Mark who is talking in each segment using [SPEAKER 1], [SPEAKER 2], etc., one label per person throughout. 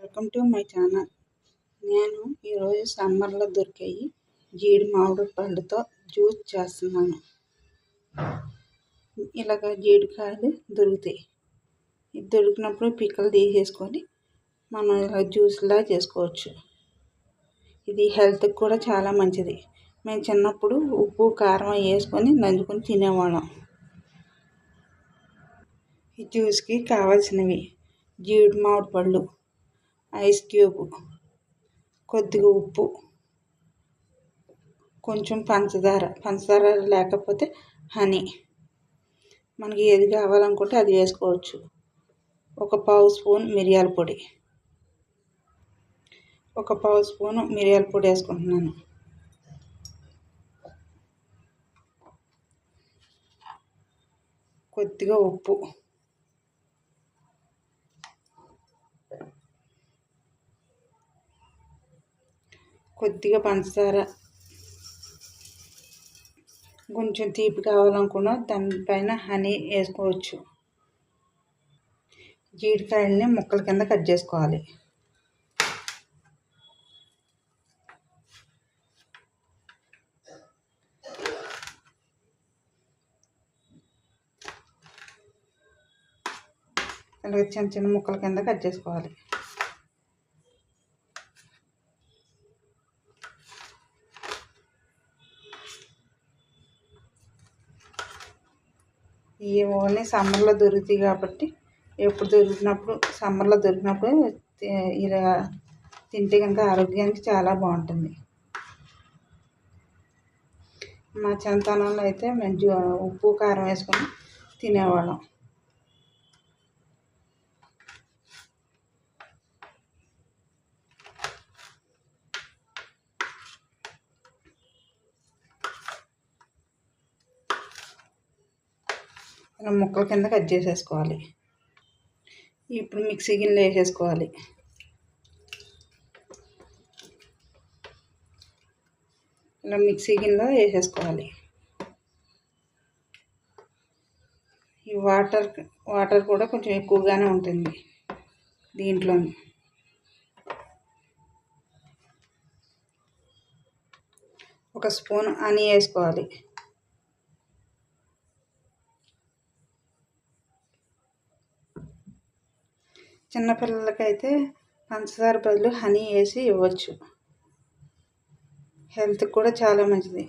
[SPEAKER 1] Welcome to my channel. నేను ఈరోజు సమ్మర్లో దొరికాయి జీడి మామిడి పళ్ళతో జ్యూస్ చేస్తున్నాను. ఇలాగ జీడికాయలు దొరుకుతాయి. ఇది దొరికినప్పుడు పిక్కలు తీసేసుకొని మనం ఇలా జ్యూస్లా చేసుకోవచ్చు. ఇది హెల్త్కి కూడా చాలా మంచిది. మేము చిన్నప్పుడు ఉప్పు కారం వేసుకొని నంచుకొని తినేవాళ్ళం. ఈ జ్యూస్కి కావాల్సినవి జీడి మామిడి పళ్ళు ఐస్ క్యూబ్ కొద్దిగా ఉప్పు కొంచెం పంచదార పంచదార లేకపోతే హనీ. మనకి ఏది కావాలనుకుంటే అది వేసుకోవచ్చు. ఒక పావు స్పూన్ మిరియాల పొడి. ఒక పావు స్పూన్ మిరియాల పొడి వేసుకుంటున్నాను. కొద్దిగా ఉప్పు. కొద్దిగా పంచదార కొంచెం తీపి కావాలనుకున్న దానిపైన హనీ వేసుకోవచ్చు. జీడికాయలని ముక్కల కింద కట్ చేసుకోవాలి. అలాగే చిన్న చిన్న ముక్కల కింద కట్ చేసుకోవాలి. ఇవి ఓన్లీ సమ్మర్లో దొరుకుతాయి కాబట్టి ఎప్పుడు దొరికినప్పుడు సమ్మర్లో దొరికినప్పుడు ఇలా తింటే కనుక ఆరోగ్యానికి చాలా బాగుంటుంది. మా చిన్నతనంలో అయితే మేము ఉప్పు కారం వేసుకొని తినేవాళ్ళం. ఇలా ముక్కల కింద కట్ చేసేసుకోవాలి. ఇప్పుడు మిక్సీ గిన్నెలో వేసేసుకోవాలి. ఇలా మిక్సీ గిన్నెలో వేసేసుకోవాలి. ఈ వాటర్ వాటర్ కూడా కొంచెం ఎక్కువగానే ఉంటుంది దీంట్లో ఒక స్పూన్ అని వేసుకోవాలి. చిన్నపిల్లలకైతే పంచదార బదులు హనీ వేసి ఇవ్వచ్చు. హెల్త్కి కూడా చాలా మంచిది.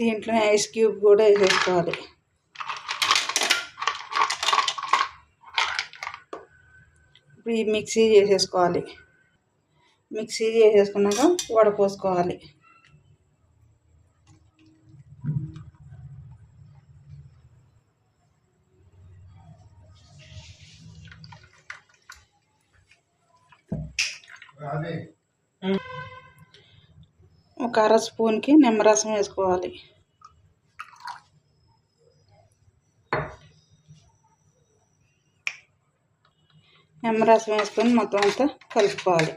[SPEAKER 1] దీంట్లో ఐస్ క్యూబ్ కూడా వేసేసుకోవాలి. ఇప్పుడు ఈ మిక్సీ చేసేసుకోవాలి. మిక్సీ చేసేసుకున్నాక వడపోసుకోవాలి ఒక అర స్పూన్కి నిమ్మరసం వేసుకోవాలి. నిమ్మరసం వేసుకొని మొత్తం అంతా కలుపుకోవాలి.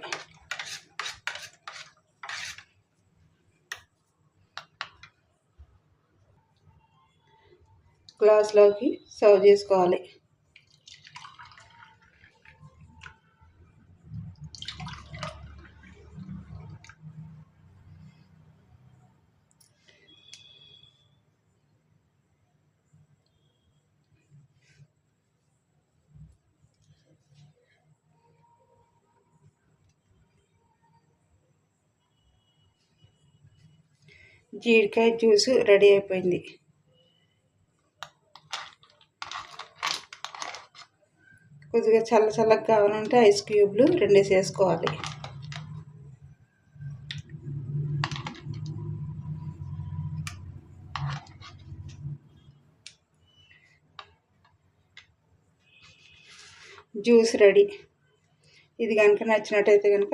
[SPEAKER 1] గ్లాస్లోకి సర్వ్ చేసుకోవాలి. జీడికాయ జ్యూస్ రెడీ అయిపోయింది. కొద్దిగా చల్ల చల్లగా కావాలంటే ఐస్ క్యూబ్లు రెండేసి వేసుకోవాలి. Juice ready. ఇది కనుక నచ్చినట్టయితే కనుక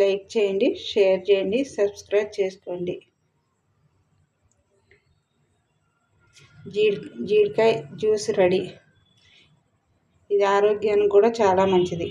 [SPEAKER 1] లైక్ చేయండి షేర్ చేయండి సబ్స్క్రైబ్ చేసుకోండి. జీడి జీడికాయ జ్యూస్ రెడీ. ఇది ఆరోగ్యానికి కూడా చాలా మంచిది.